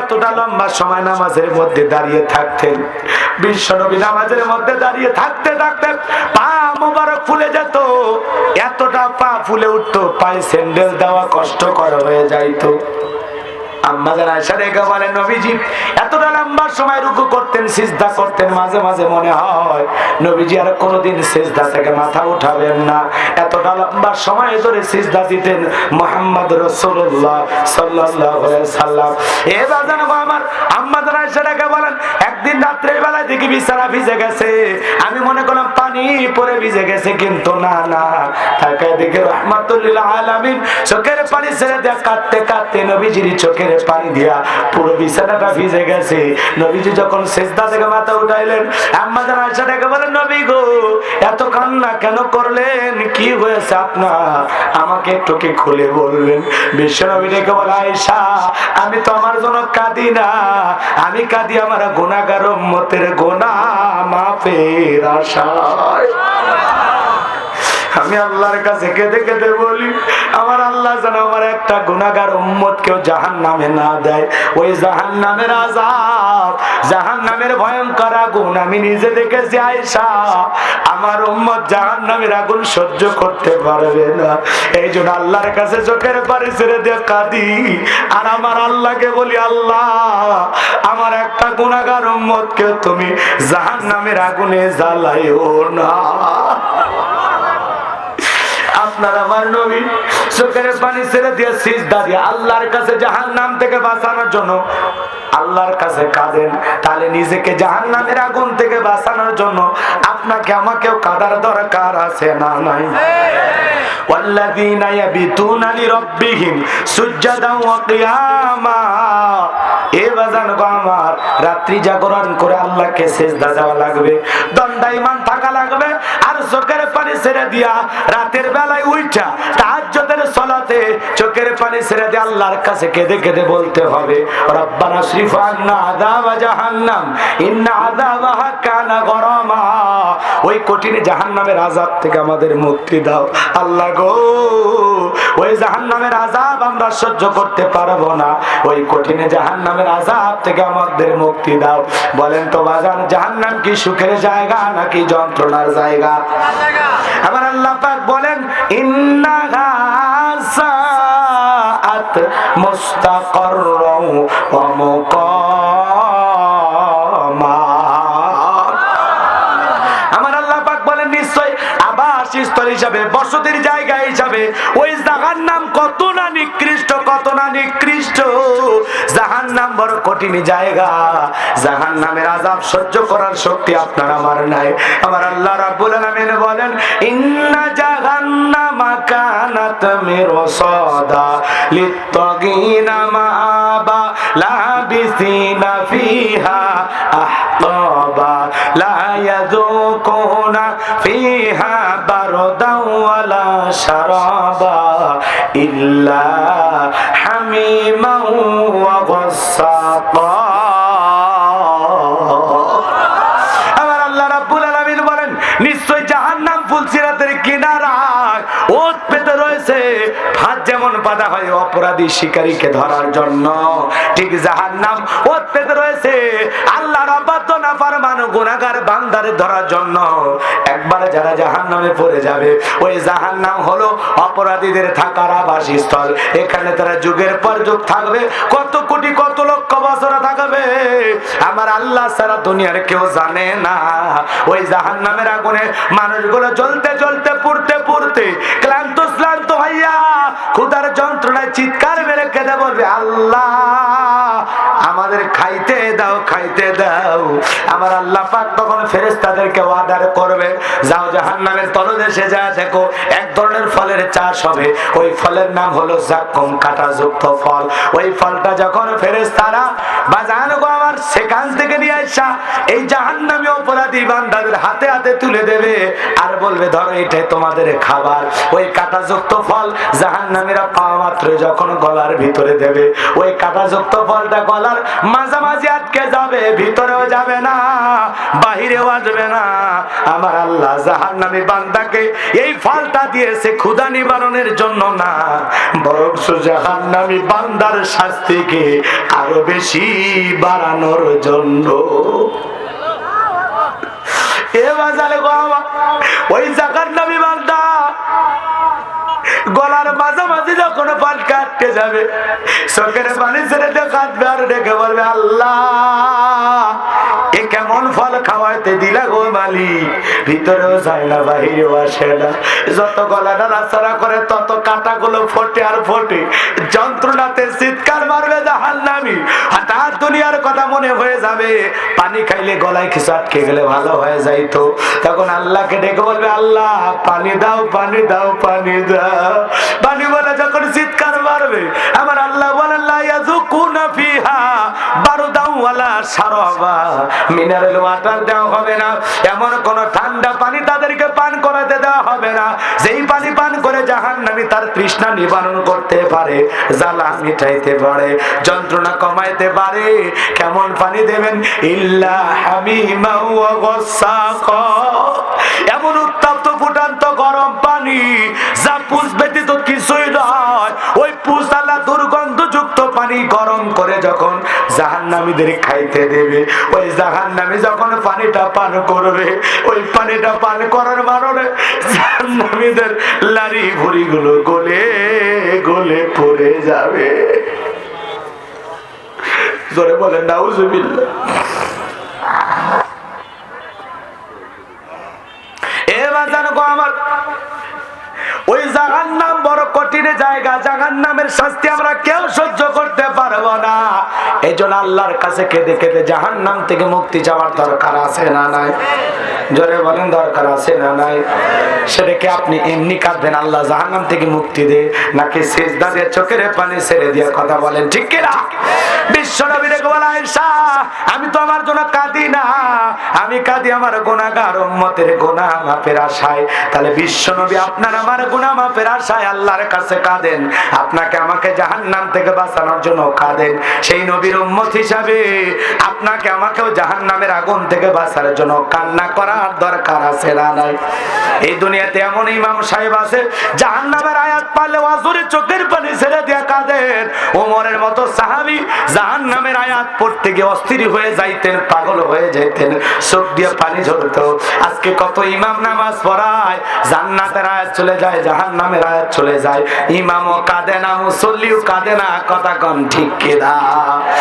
এতটা লম্বা সময় নামাজের মধ্যে দাঁড়িয়ে থাকতেন। নামাজের মধ্যে দাঁড়িয়ে থাকতে থাকতে পা মোবারক ফুলে যেত, এতটা পা ফুলে উঠতো, পায়ে স্যান্ডেল দেওয়া কষ্টকর হয়ে যাইতো। করতেন, সিজদা করতেন, মাঝে মাঝে মনে হয় নবীজি আর কোনোদিন সিজদা থেকে মাথা উঠাবেন না। এতটা লম্বা সময় ধরে সিজদা দিতেন মোহাম্মদ রসুল্লাহ সাল্লাল্লাহু আলাইহি সাল্লাম আমার আম্মা আয়সা রেখে বলেন, একদিন রাত্রের বেলায় দেখি বিছানা ভিজে গেছে। আমি মনে করলাম পানি পরে ভিজে গেছে, কিন্তু না না। তাকায় দেখে রহমাতুল্লিল আলামিন চোখের পানি ছেড়ে দেয়া, কাঁদতে কাঁদতে নবীজির চোখের পানি দিয়া পুরো বিছানাটা ভিজে গেছে। নবীজি যখন সেজদা থেকে মাথা উঠাইলেন, আম্মা আয়েশা ডেকে বলেন, নবী গো, এত কান্না কেন করলেন? কি হয়েছে আপনার? আমাকে একটু কি খুলে বলবেন? বিশ্ব নবী ডেকে বলে, আয়েশা, আমি তো আমার জন্য কাঁদি না আমি কাঁদি আমার গোনাগার মতের গোনা মাফের আশায়। আমি আল্লাহর কাছে কেঁদে কেঁদে বলি, আমার আল্লাহ যেন আমার একটা গুণাগার উম্মত কেউ জাহান নামে না দেয়। ওই জাহান নামের আজাব জাহান নামের ভয়ঙ্কর আগুন আমি নিজে দেখেছি আয়সা আমার উম্মত জাহান নামের আগুন সহ্য করতে পারবে না। এই জন্য আল্লাহর কাছে চোখের পানি ছেড়ে দিয়ে কাঁদি। আর আমার আল্লাহকে বলি, আল্লাহ, আমার একটা গুণাগার উম্মত কেউ তুমি জাহান নামের আগুনে জ্বালাইও না। আপনার আমার নবী চোখের পানি ছেড়ে দিয়ে সিজদা দিয়ে আল্লাহর কাছে জাহান নাম থেকে বাঁচানোর জন্য আল্লাহর কাছে কাঁদেন তাহলে নিজেকে জাহান নামের আগুন থেকে বাঁচানোর জন্য আপনাকে আমাকেও কাদার দরকার আছে না নাই والذين يبيتون لربهم سجدا وقياما এ বাজান গো আমার রাত্রি জাগরণ করে আল্লাহকে সেজদা দেওয়া লাগবে দণ্ডাইমান থাকা লাগবে আর চোখের পানি ছেড়ে দিয়া রাতের বেলায় উইঠা তাহাজ্জুদের সলাতে চোখের পানি ছেড়ে দিয়ে আল্লাহর কাছে কেঁদে কেঁদে বলতে হবে, রব্বানা শরীফ আন্না আদাবা জাহান্নাম, ইন্না আদাবা কানা গরমা। ওই কঠিন জাহান্নামের আজাদ থেকে আমাদের মুক্তি দাও। আল্লাহ গো। ওই জাহান্নামের আজাব আমরা সহ্য করতে পারব না। ওই কঠিন জাহান্নামের আজাব থেকে আমাদের মুক্তি দাও। বলেন তো, বাজান, জাহান্নাম কি সুখের জায়গা নাকি যন্ত্রণার জায়গা? আমার আল্লাহ পাক বলেন ইন্নাহা সাআত হিসাবে, বসতির জায়গা হিসাবে, ওই জাহান নাম কত না নিকৃষ্ট, কত না নিকৃষ্ট। জাহান নাম বড় কঠিন জায়গা। জাহান নামের আজাব সহ্য করার শক্তি আপনার, আমার নাই। আমার আল্লাহ রাব্বুল আলামিন বলেন, ইন্না জাহান্নামা কানাত মিরসাদা লিত্তাগিনা মাআবা লাবিসিনা ফিহা আহকাবা লা ইয়াযুকুনা ফিহা বারদান ওয়ালা শারাবা আমার আল্লাহ রাব্বুল আলামিন বলেন, নিশ্চয় জাহান্নাম ফুলসিরাতের কিনারায় ওত পেতে রয়েছে। ভাত যেমন বাঁধা হয় অপরাধী শিকারীকে ধরার জন্য, ঠিক জাহান্নাম ওত পেতে রয়েছে। অবাধ্য না পারমানো গুনাহগার বান্দারে ধরার জন্য একবারে যারা জাহান্নামে পড়ে যাবে, ওই জাহান্নাম হলো অপরাধীদের থাকার এখানে তারা যুগের পর যুগ থাকবে, কত কোটি কত লক্ষ বছর থাকবে। আমার আল্লাহ সারা দুনিয়ার কেউ জানে না। ওই জাহান নামের আগুনে মানুষগুলো জ্বলতে জ্বলতে পুড়তে পুড়তে ক্লান্ত, শ্লান্ত হইয়া ক্ষুদার যন্ত্রণায় চিৎকার কেঁদে বলবে, আল্লাহ, আমাদের খাইতে দাও খাইতে দাও। আমার আল্লাহ পাক তখন ফেরেস্তাদেরকে অর্ডার করবে, যাও জাহান্নামের তলদেশে যা দেখো, এক ধরনের ফলের চাষ হবে। ওই ফলের নাম হলো জাকুম কাটা যুক্ত ফল। ওই ফলটা যখন ফেরেস্তারা বাজান গো আমার সেখান থেকে নিয়ে আসা এই জাহান্নামী অপরাধী বান্দাদের হাতে হাতে তুলে দেবে আর বলবে, ধরো এটাই তোমাদের খাবার। ওই কাটাযুক্ত ফল জাহান্নামীরা পাওয়া মাত্র যখন গলার ভিতরে দেবে। ওই কাটাযুক্ত ফলটা গলার মাঝামাঝি আটকে যাবে, ভিতরেও যাবে না, বাহিরেও আসবে না। আমার আল্লাহ জাহান নামে বান্দাকে এই ফলটা দিয়েছে ক্ষুদা নিবারণের জন্য না, বরং জাহান নামে বান্দার শাস্তিকে আরও বেশি বাড়ানোর জন্য। গলার মাঝামাঝি যখন কাটতে যাবে আর ডেকে বলবে, আল্লাহ, এ কেমন ফল খাওয়াইতে দিলা গো মালিক? ভিতরেও যায় না, বাহিরেও আসে না। যত গলাটা রাস্তারা করে, তত কাটাগুলো ফোটে আর ফোটে। যন্ত্রণাতে চিৎকার মারবে হঠাৎ দুনিয়ার কথা মনে হয়ে যাবে। পানি খাইলে গলায় কিছু আটকে গেলে ভালো হয়ে যাইতো। তখন আল্লাহকে ডেকে বলবে, আল্লাহ, পানি দাও পানি দাও পানি দাও। পানি বলে যখন চিৎকার মারবে, আমার আল্লাহ বলে লা ইয়াযুকুনা ফিহা। ওয়ালা শারাবা মিনারেল ওয়াটার দেওয়া হবে না। এমন কোন ঠান্ডা পানি তাদেরকে পান করাতে দেওয়া হবে না। যেই পানি পান করে জাহান্নামী তার তৃষ্ণা নিবারণ করতে পারে, জ্বালা মিটাইতে পারে, যন্ত্রণা কমাইতে পারে। কেমন পানি দেবেন? ইল্লা এমন উত্তপ্ত ফুটান্ত গরম পানি, যা পুষ ব্যতীত কিছুই নয়। ওই পুষ আল্লাহ দুর্গন্ধযুক্ত পানি গরম করে যখন জাহান্নামীদের খাইতে দেবে। ওই জাহান্নামী যখন পানিটা পান করবে, ওই পানিটা পান করার কারণে জাহান্নামীদের লারি ভুড়ি গুলো গলে পড়ে যাবে। জোরে বলেন, নাউজুবিল্লাহ। এ জাহান নাম বড় কঠিন জায়গা জাহান নামের শাস্তি আমরা কেউ সহ্য করতে পারব না। এই জন্য আল্লাহর কাছে কেঁদে কেঁদে জাহান নাম থেকে মুক্তি যাওয়ার দরকার আছে না নাই? জোরে বলেন, দরকার আছে না নাই? সেটাকে আপনি এমনি কাঁদবেন, আল্লাহ জাহান নাম থেকে মুক্তি দে। নাকি সেজদা দিয়ে চোখের পানি ছেড়ে দিয়ে কথা বলেন, ঠিক কিনা? আল্লাহর কাছে কাঁদেন। আপনাকে আমাকে জাহান্নাম থেকে বাঁচানোর জন্য কাঁদেন। সেই নবীর উম্মত হিসাবে আপনাকে আমাকেও জাহান্নামের আগুন থেকে বাঁচানোর জন্য কান্না করার দরকার আছে না নাই? এই দুনিয়াতে এমন ইমাম সাহেব আছে, জাহান্নামের আয়াত পারলে ওয়াজুরে চোখের পানি ছেড়ে দিয়ে কাঁদেন। ওমরের মতো সাহাবি জাহান্নামের আয়াত পড়তে গিয়ে অস্থির হয়ে যাইতেন, পাগল হয়ে যাইতেন, চোখ দিয়ে পানি ঝরতো। আজকে কত ইমাম নামাজ পড়ায়, জান্নাতের আয়াত চলে যায়, জাহান্নামের আয়াত চলে যায়। ইমামও কাঁদে না, মুসল্লিও কাঁদে না, কথা কন ঠিক কিনা?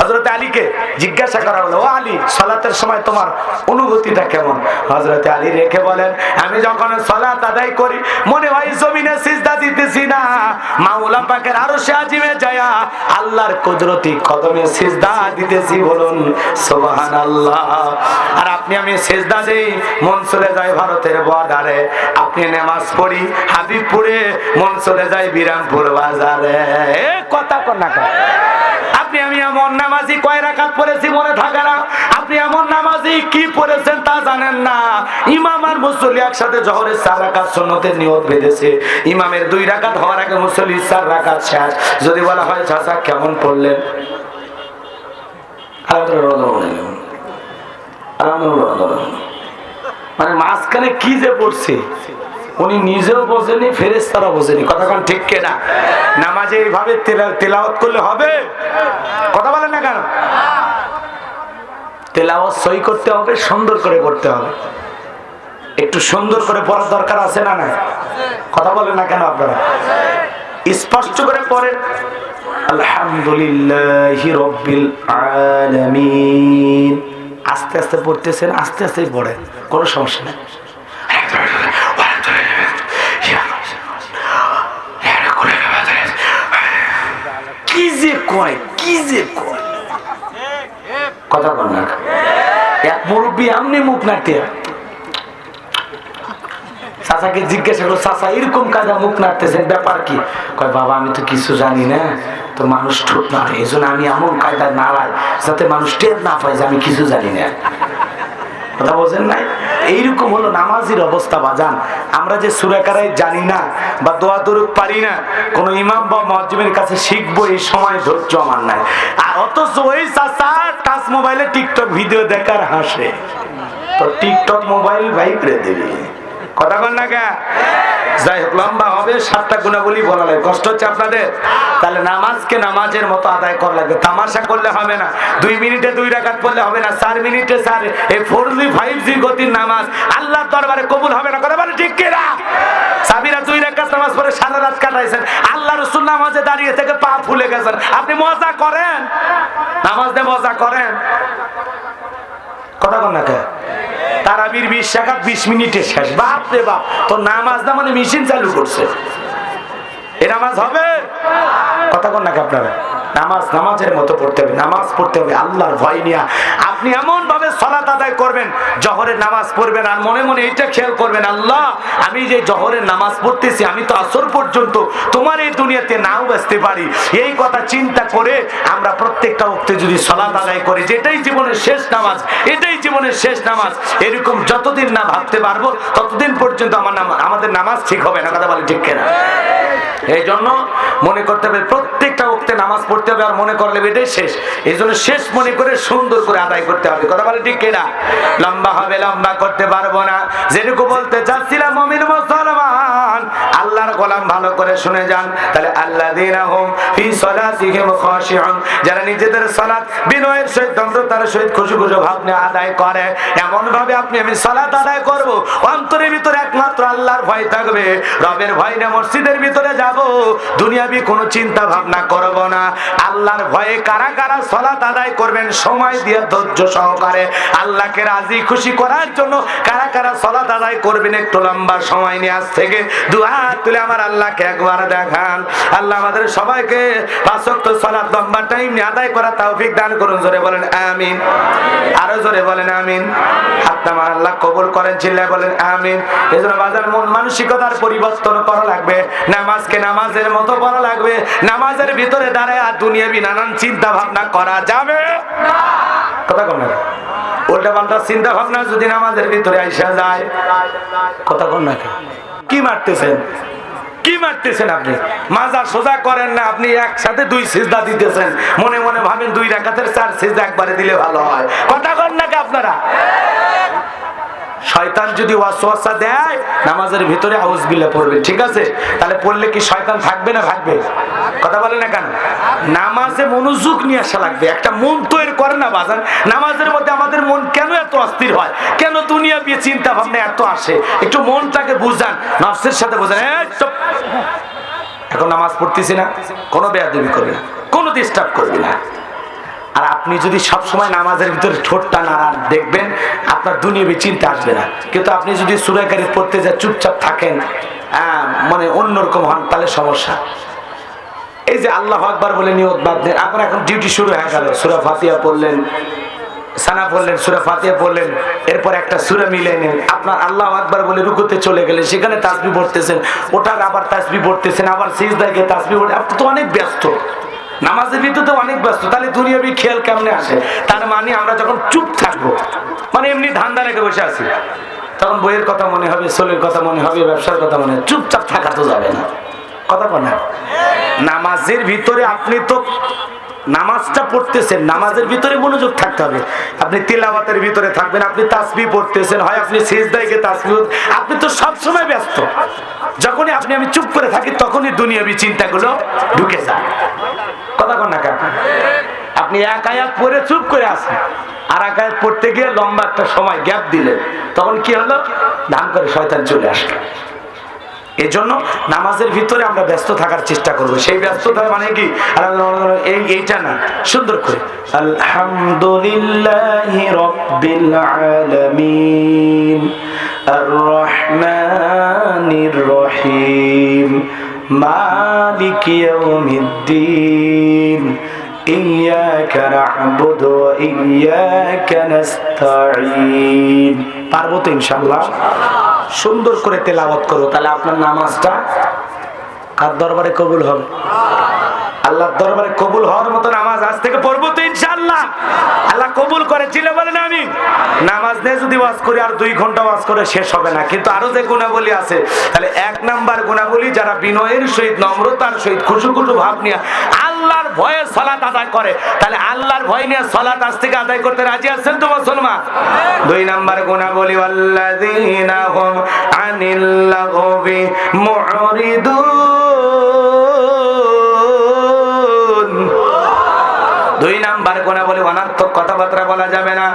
হজরত আলীকে জিজ্ঞাসা করা হলো, ও আলী, সলাতের সময় তোমার অনুভূতিটা কেমন? হজরত আলী রেখে বলেন, আমি যখন সলাত আদায় করি, মনে হয় জমিনে সিজদা দিতেছি না। মাওলা পাকের আরও সে আজিমে যায়া আল্লাহর কুদরতি কদমে সিজদা দিতেছি বলুন সুবহান আল্লাহ আর আপনি আমি সিজদা দেই, মন চলে যায় ভারতের বর্ডারে। আপনি নামাজ পড়ি হাবিবপুরে, মন চলে যায় বিরামপুর বাজারে। কথা কন্যা এমন নামাজি কয় রাকাত পড়েছি মনে থাকে না? আপনি এমন নামাজি কি পড়েছেন তা জানেন না। ইমাম আর মুসল্লি একসাথে জহরের চার রাকাত সুন্নতের নিয়ত বেঁধেছে। ইমামের দুই রাকাত হওয়ার আগে মুসল্লি চার রাকাত শেষ। যদি বলা হয়, চাচা, কেমন পড়লেন? মানে মাঝখানে কি যে পড়ছে? উনি নিজেও বোঝেনি ফেরেস তারা বোঝেনি। কথা কোন ঠিক কেনা? নামাজে এইভাবে তেলা- তেলাওয়াত করলে হবে? কথা বলেন না কেন? তেলাওয়াত সই করতে হবে, সুন্দর করে করতে হবে। একটু সুন্দর করে পড়ার দরকার আছে না না কথা বলেন না কেন আপনারা? স্পষ্ট করে পড়েন। আলহামদুলিল্লাহ রব্বিল আস্তে আস্তে পড়তেছেন, আস্তে আস্তে পড়েন, কোনো সমস্যা নেই কি যে মুরব্বী আমনি মুখ চাচাকে জিজ্ঞাসা করল, চাচা, এরকম কাজা মুখ নাড়তেছেন, ব্যাপার কি? কয়, বাবা, আমি তো কিছু জানি না। তো মানুষ ঠোঁট না এই জন্য আমি এমন কায়দা নাড়াই যাতে মানুষ টের না পায় যে আমি কিছু জানি না। কথা বলছেন নাই? এইরকম হলো নামাজির অবস্থা, বাজান। আমরা যে সুরাকারাই জানি না বা দোয়া দরুদ পারি না, কোনো ইমাম বা মহাজিমের কাছে শিখব এই সময় ধৈর্য আমার নাই। অথচ ওই টাচ মোবাইলে টিকটক ভিডিও দেখার হাসে। তো টিকটক মোবাইল ভাই করে দেবে। কথা বল না কে যাই হোক লম্বা হবে, সাতটা গুণাবলী বলা লাগে। কষ্ট হচ্ছে আপনাদের? তাহলে নামাজকে নামাজের মতো আদায় করা লাগবে। তামাশা করলে হবে না। দুই মিনিটে দুই রাকাত পড়লে হবে না। চার মিনিটে চার। এই ফোর জি ফাইভ জি গতির নামাজ আল্লাহর দরবারে কবুল হবে না। কথা বলে ঠিক কিনা? সাবিরা দুই রাকাত নামাজ পড়ে সারা রাত কাটাইছেন। আল্লাহ রসুল নামাজে দাঁড়িয়ে থেকে পা ফুলে গেছেন। আপনি মজা করেন? নামাজ দিয়ে মজা করেন? কথা কন না তারাবির বিশ শাখা বিশ মিনিটে শেষ। বাপ রে বাপ, তোর নামাজ না মানে মেশিন চালু করছে। এ নামাজ হবে? কথা কন নাকি আপনারা? নামাজ নামাজের মতো পড়তে হবে, নামাজ পড়তে হবে আল্লাহর ভয় নিয়া। আপনি এমন ভাবে সলাত আদায় করবেন, জহরের নামাজ পড়বেন আর মনে মনে এটা খেয়াল করবেন, আল্লাহ, আমি যে জহরের নামাজ পড়তেছি, আমি তো আসর পর্যন্ত তোমার এই দুনিয়াতে নাও বাঁচতে পারি। এই কথা চিন্তা করে আমরা প্রত্যেকটা উক্তে যদি সলাত আদায় করি, যেটাই জীবনের শেষ নামাজ, এটাই জীবনের শেষ নামাজ, এরকম যতদিন না ভাবতে পারব, ততদিন পর্যন্ত আমার আমাদের নামাজ ঠিক হবে না, কথা বলে ঠিক কেনা? এই জন্য মনে করতে হবে প্রত্যেকটা উক্তে নামাজ পড়তে হবে আর মনে করলে এটাই শেষ। এই জন্য শেষ মনে করে সুন্দর করে আদায় করতে হবে। কথা বলে ঠিক কিনা? লম্বা হবে, লম্বা করতে পারব না। যেটুকু বলতে চাচ্ছিলাম মমিন মুসলমান। আল্লাহর গোলাম ভালো করে শুনে যান। তাহলে আল্লাহ খাশিউন। যারা নিজেদের সালাত বিনয়ের সহিত নম্রতার সহিত খুশি খুশি ভাব নিয়ে আদায় করে এমন ভাবে আপনি আমি সালাত আদায় করব। অন্তরের ভিতরে একমাত্র আল্লাহর ভয় থাকবে। রবের ভয় না মসজিদের ভিতরে যাব। দুনিয়াবি কোনো চিন্তা ভাবনা করব না। আল্লাহর ভয়ে কারা কারা সালাত আদায় করবেন, সময় দিয়ে ধৈর্য সহকারে আল্লাহকে রাজি খুশি করার জন্য কারা কারা সালাত আদায় করবেন, একটু লম্বা সময় নিয়ে আজ থেকে দুহাত তুলে আমার আল্লাহকে একবার দেখান। আল্লাহ আমাদের সবাইকে পাঁচক্ত সালাত লম্বা টাইম নিয়ে আদায় করা তৌফিক দান করুন। জোরে বলেন আমিন। আরও জোরে বলেন আমিন। আল্লাহ কবুল করেন, চিল্লায় বলেন আমিন। বাজার মন মানসিকতার পরিবর্তন করা লাগবে। নামাজকে নামাজের মতো লাগবে। নামাজের ভিতরে দাঁড়ায় আর দুনিয়াবি নানান চিন্তা ভাবনা করা যাবে। কথা কম না। উল্টা পাল্টা চিন্তা ভাবনা যদি নামাজের ভিতরে আইসা যায়, কথা কম না কি মারতেছেন? কি মারতেছেন আপনি? মাজা সোজা করেন না, আপনি একসাথে দুই সিজদা দিতেছেন। মনে মনে ভাবেন দুই রাখাতের চার সিজদা একবারে দিলে ভালো হয়। কথা কন নাকি আপনারা? শয়তান যদি ওয়াসওয়াসা দেয়, নামাজের ভিতরে আউজ বিলে পড়বে। ঠিক আছে? তাহলে পড়লে কি শয়তান থাকবে না থাকবে কথা বলে না কেন? নামাজে মনোযোগ নিয়ে আসা লাগবে। একটা মন তৈরি করে না, বাজান। নামাজের মধ্যে আমাদের মন কেন এত অস্থির হয়? কেন দুনিয়া বিয়ে চিন্তা ভাবনা এত আসে? একটু মনটাকে বুঝান, নফসের সাথে বুঝান। এখন নামাজ পড়তেছি না, কোনো বেয়াদবি করবে না, কোনো ডিস্টার্ব করবে না। আর আপনি যদি সব সময় নামাজের ভিতরে ঠোঁটটা নাড়ান দেখবেন আপনার দুনিয়াবি চিন্তা আসবে না। কিন্তু আপনি যদি সুরাকারি পড়তে যা চুপচাপ থাকেন মানে অন্যরকম হন, তাহলে সমস্যা। এই যে আল্লাহ আকবার বলে নিয়ত বাদ দেন আপনার এখন ডিউটি শুরু হয়ে গেল। সুরা ফাতিয়া পড়লেন, সানা পড়লেন, সুরা ফাতিয়া পড়লেন, এরপর একটা সুরা মিলে নেন আপনার আল্লাহ আকবার বলে রুকুতে চলে গেলেন, সেখানে তাসবি পড়তেছেন, ওটার আবার তাসবি পড়তেছেন, আবার সিজদায় গিয়ে তাসবি পড়তে আপনি তো অনেক ব্যস্ত। নামাজের ভিতরে অনেক ব্যস্ত, তাহলে দুনিয়াবি খেয়াল কেমনে আসে? তার মানে আমরা যখন চুপ থাকব মানে এমনি ধান্দা রেখে বসে আছি, তখন বইয়ের কথা মনে হবে সোলের কথা মনে হবে, ব্যবসার কথা মনে হবে, চুপচাপ থাকা তো যাবে না। কথা বল নামাজের ভিতরে আপনি তো নামাজটা পড়তেছেন, নামাজের ভিতরে মনোযোগ থাকতে হবে। আপনি তিলাওয়াতের ভিতরে থাকবেন, আপনি তাসবি পড়তেছেন, হয় আপনি শেষদায় গিয়ে তাসবি আপনি তো সব সময় ব্যস্ত। যখনই আপনি, আমি চুপ করে থাকি, তখনই দুনিয়াবি চিন্তাগুলো ঢুকে যায়। আপনি এক আয়াত পরে চুপ করে আসেন আর এক আয়াত পড়তে গিয়ে লম্বা একটা সময় গ্যাপ দিলেন তখন কি হলো? ধান করে শয়তান চলে আসলো। এজন্য নামাজের ভিতরে আমরা ব্যস্ত থাকার চেষ্টা করব। সেই ব্যস্ততা মানে কি? এইটা না, সুন্দর করে। আলহামদুলিল্লাহ রব্বিল আলামিন। আর রহমানির রহিম। মালিক ইয়াউমিদ্দিন إياك نعبد وإياك نستعين পারবো তো ইনশাআল্লাহ সুন্দর করে তেলাওয়াত করো তাহলে আপনার নামাজটা কার দরবারে কবুল হবে আল্লাহর দরবারে কবুল হওয়ার মতো নামাজ আজ থেকে পড়ব তো ইনশাআল্লাহ। আল্লাহ কবুল করে চিলে বলেন আমি নামাজ নিয়ে যদি ওয়াজ করি, আর দুই ঘণ্টা ওয়াজ করে শেষ হবে না। কিন্তু আরও যে গুণাবলী আছে, তাহলে এক নাম্বার গুণাবলী যারা বিনয়ের সহিত, নম্রতার সহিত খুশু খুশু ভাব নিয়ে আল্লাহর ভয়ে সলাত আদায় করে, তাহলে আল্লাহর ভয় নিয়ে সলাত আজ থেকে আদায় করতে রাজি আছেন তো মুসলমান? দুই নাম্বার গুণাবলী আল্লাহ হুম আনিল লাগবি মুরিদুন দুই নাম্বার কোনা বলে অনার্থক কথাবার্তা বলা যাবে না